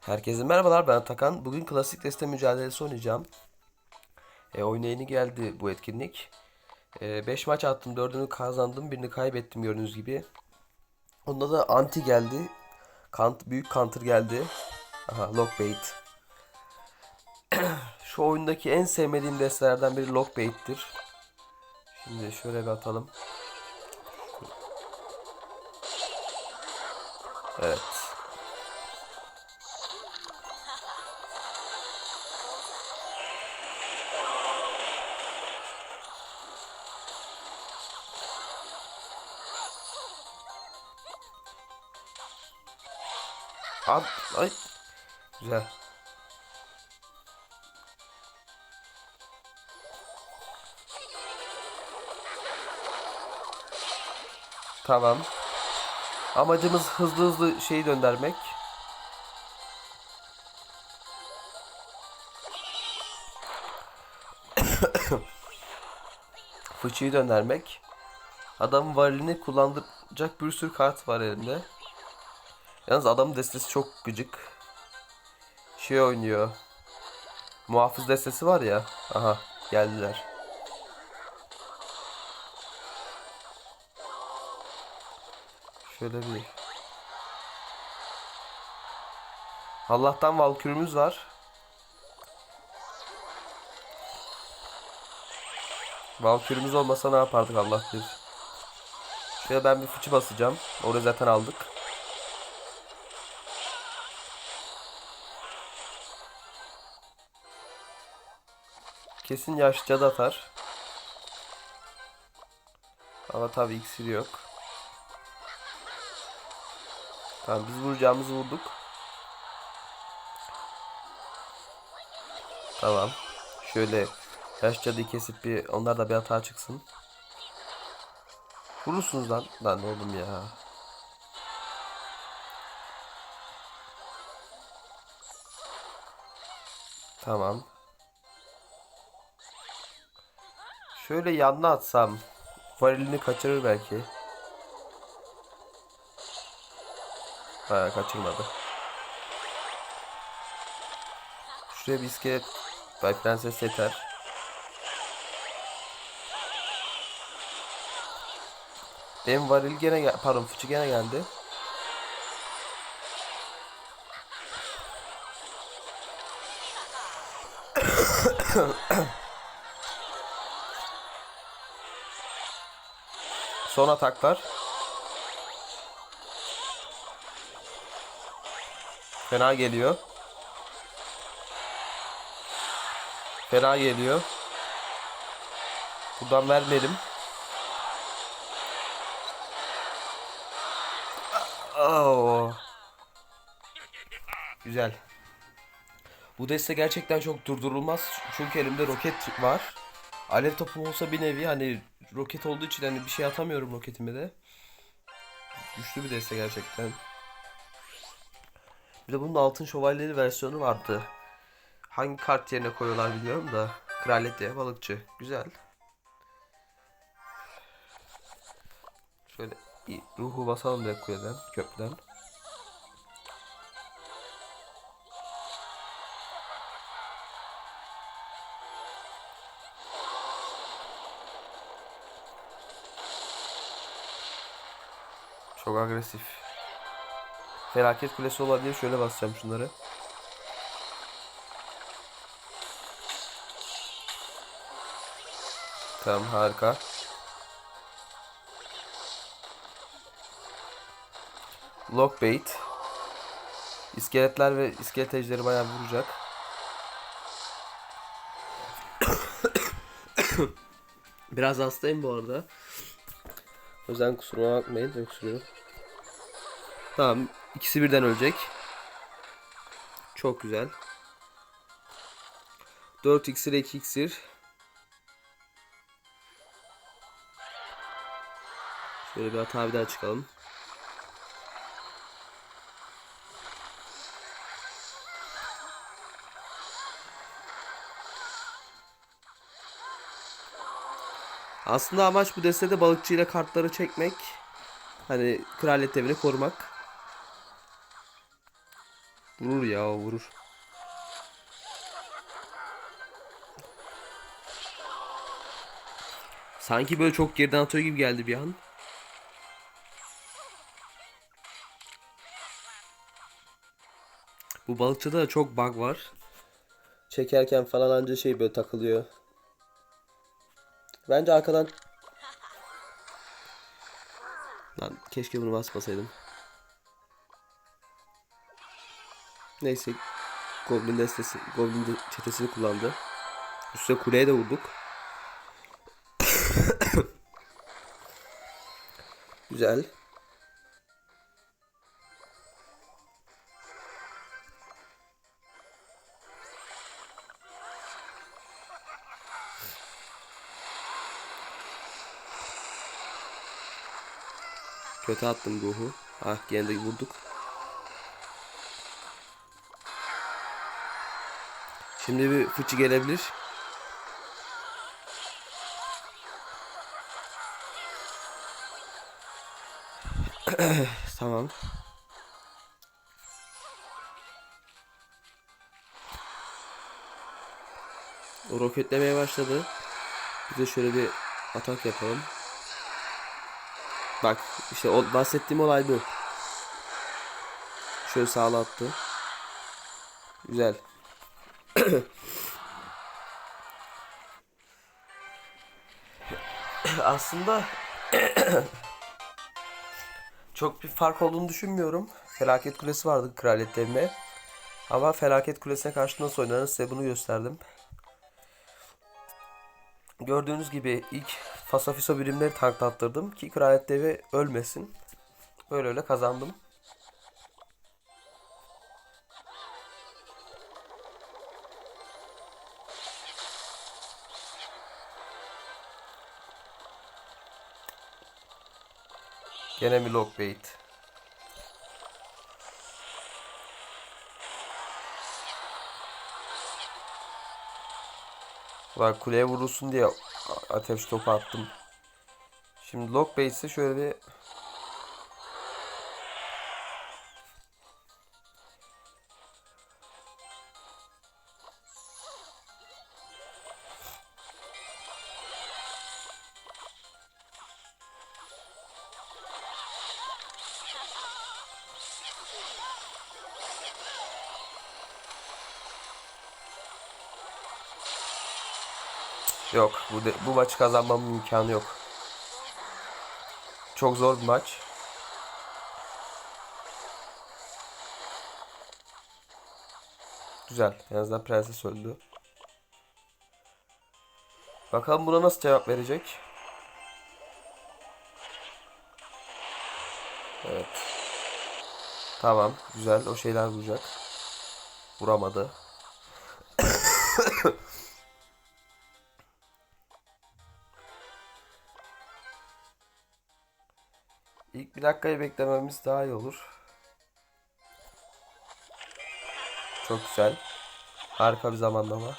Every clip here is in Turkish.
Herkese merhabalar ben Atakan. Bugün klasik deste mücadelesi oynayacağım. E, oyuna yeni geldi bu etkinlik. 5 maç attım, 4'ünü kazandım, birini kaybettim gördüğünüz gibi. Onda da anti geldi. Kant, büyük counter geldi. Aha lockbait. Şu oyundaki en sevmediğim destelerden biri lockbait'tir. Şimdi şöyle bir atalım. Evet. Abi, ay. Güzel. Tamam. Amacımız hızlı hızlı şeyi döndürmek. Fıçıyı döndürmek. Adamın varilini kullandıracak bir sürü kart var elinde. Yalnız adamın destesi çok gıcık. Şey oynuyor. Muhafız destesi var ya. Aha geldiler. Şöyle bir. Allah'tan Valkürümüz var. Valkürümüz olmasa ne yapardık Allah bilir. Şöyle ben bir fıçı basacağım. Orayı zaten aldık. Kesin yaşlıca da atar. Ama tabii iksir yok. Tamam biz vuracağımızı vurduk. Tamam. Şöyle yaş cadıyı kesip bir onlar da bir hata çıksın. Vurursunuz lan. Lan oğlum ya. Tamam. Şöyle yanına atsam varilini kaçırır belki. Ha kaçırmadı. Şuraya bir iskelet Bay Prenses yeter. Benim varil gene gel pardon fıçı gene geldi. Son ataklar. Fena geliyor. Fena geliyor. Buradan vermedim. Oh. Güzel. Bu deste gerçekten çok durdurulmaz. Çünkü elimde roket var. Alev topu olsa bir nevi hani roket olduğu için hani bir şey atamıyorum roketime de. Güçlü bir deste gerçekten. Bir de bunun altın şövalyeli versiyonu vardı. Hangi kart yerine koyuyorlar bilmiyorum da. Kraliyet diye balıkçı. Güzel. Şöyle ruhu basalım direkt kuleden, köprüden. Çok agresif. Felaket kulesi olabilir. Şöyle basacağım şunları. Tamam harika. Lockbait. İskeletler ve iskelet ejderi bayağı vuracak. Biraz hastayım bu arada. O kusuruma bakmayın. Öksürüyorum. Tamam. ikisi birden ölecek. Çok güzel. 4 iksir 2 iksir. Şöyle bir hata bir daha çıkalım. Aslında amaç bu destede balıkçıyla kartları çekmek. Hani kraliyet evini korumak. Vurur ya vurur. Sanki böyle çok geriden atıyor gibi geldi bir an. Bu balıkçıda da çok bug var. Çekerken falan anca şey böyle takılıyor. Bence arkadan... Lan keşke bunu basmasaydım. Neyse. Goblin destesi, Goblin çetesini kullandı. Üstüne kuleye de vurduk. Güzel. Kötü attım ruhu. Ah gene de vurduk. Şimdi bir fıçı gelebilir. tamam. O roketlemeye başladı. Biz de şöyle bir atak yapalım. Bak işte o bahsettiğim olay bu. Şöyle sağla attı. Güzel. Aslında çok bir fark olduğunu düşünmüyorum. Felaket Kulesi vardı kraliyetlerine. Ama Felaket Kulesi'ne karşı nasıl oynanır size bunu gösterdim. Gördüğünüz gibi ilk Fasafiso birimleri tanklattırdım ki Kraliyet Devi ölmesin. Öyle öyle kazandım. Gene mi lockbait? Bak kuleye vurulsun diye ateş topu attım. Şimdi lockbait'se şöyle bir Yok bu de- bu maçı kazanmamın imkanı yok. Çok zor bir maç. Güzel. En azından prenses öldü. Bakalım buna nasıl cevap verecek. Evet. Tamam. Güzel. O şeyler vuracak. Vuramadı. Bir dakikayı beklememiz daha iyi olur. Çok güzel. Harika bir zamanlama.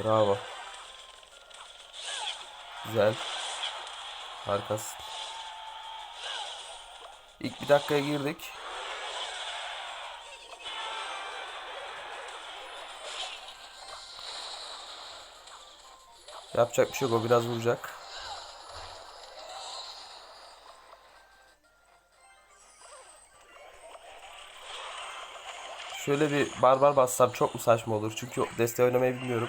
Bravo. Güzel. Harikasın. İlk bir dakikaya girdik. Yapacak bir şey yok o biraz vuracak. Şöyle bir barbar bassam çok mu saçma olur? Çünkü deste oynamayı bilmiyorum.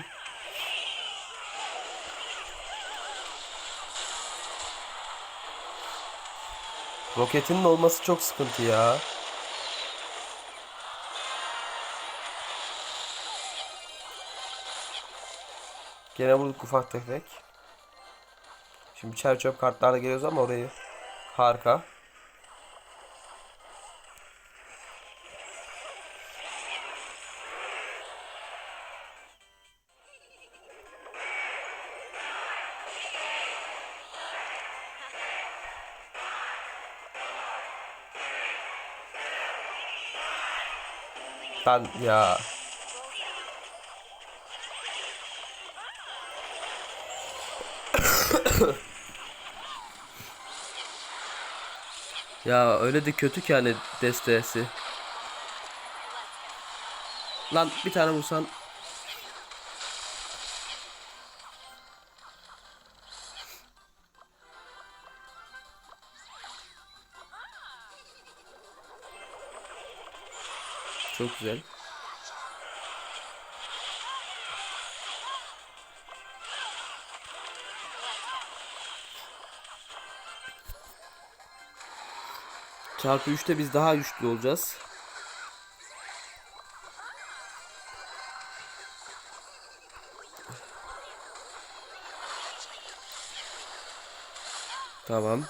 Roketinin olması çok sıkıntı ya. Gene vurduk ufak tefek. Şimdi çer çöp kartlarla geliyoruz ama orayı harika. Ben ya Ya öyle de kötü ki hani destesi. Lan bir tane vursan. Çok güzel. Çarpı 3'te biz daha güçlü olacağız. Tamam.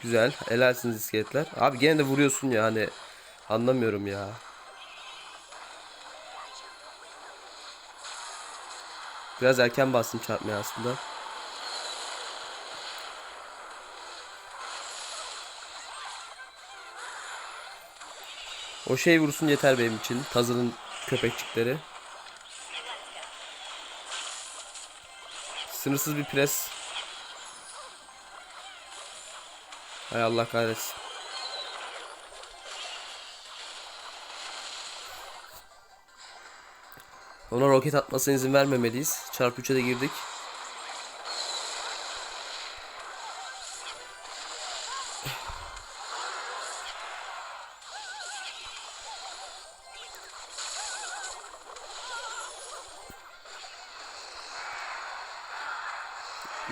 Güzel. Helalsiniz iskeletler. Abi gene de vuruyorsun ya hani. Anlamıyorum ya. Biraz erken bastım çarpmaya aslında. O şey vursun yeter benim için. Tazının köpekçikleri. Sınırsız bir pres. Hay Allah kahretsin. Ona roket atmasına izin vermemeliyiz. Çarpı 3'e de girdik.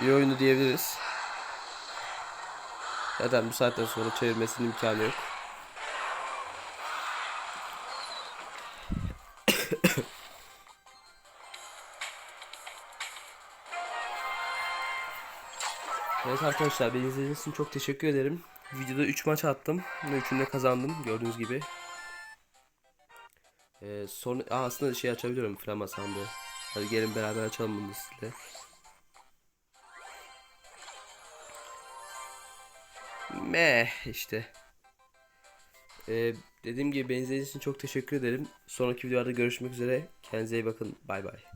İyi oyunu diyebiliriz. Zaten bu saatten sonra çevirmesinin imkanı yok. Evet arkadaşlar beni izlediğiniz için çok teşekkür ederim. Videoda 3 maç attım. 3'ünü de kazandım gördüğünüz gibi. Ee, son Aa, aslında şey açabiliyorum flama sandığı. Hadi gelin beraber açalım bunu sizle. Meh işte. Ee, dediğim gibi beni izlediğiniz için çok teşekkür ederim. Sonraki videolarda görüşmek üzere. Kendinize iyi bakın. Bay bay.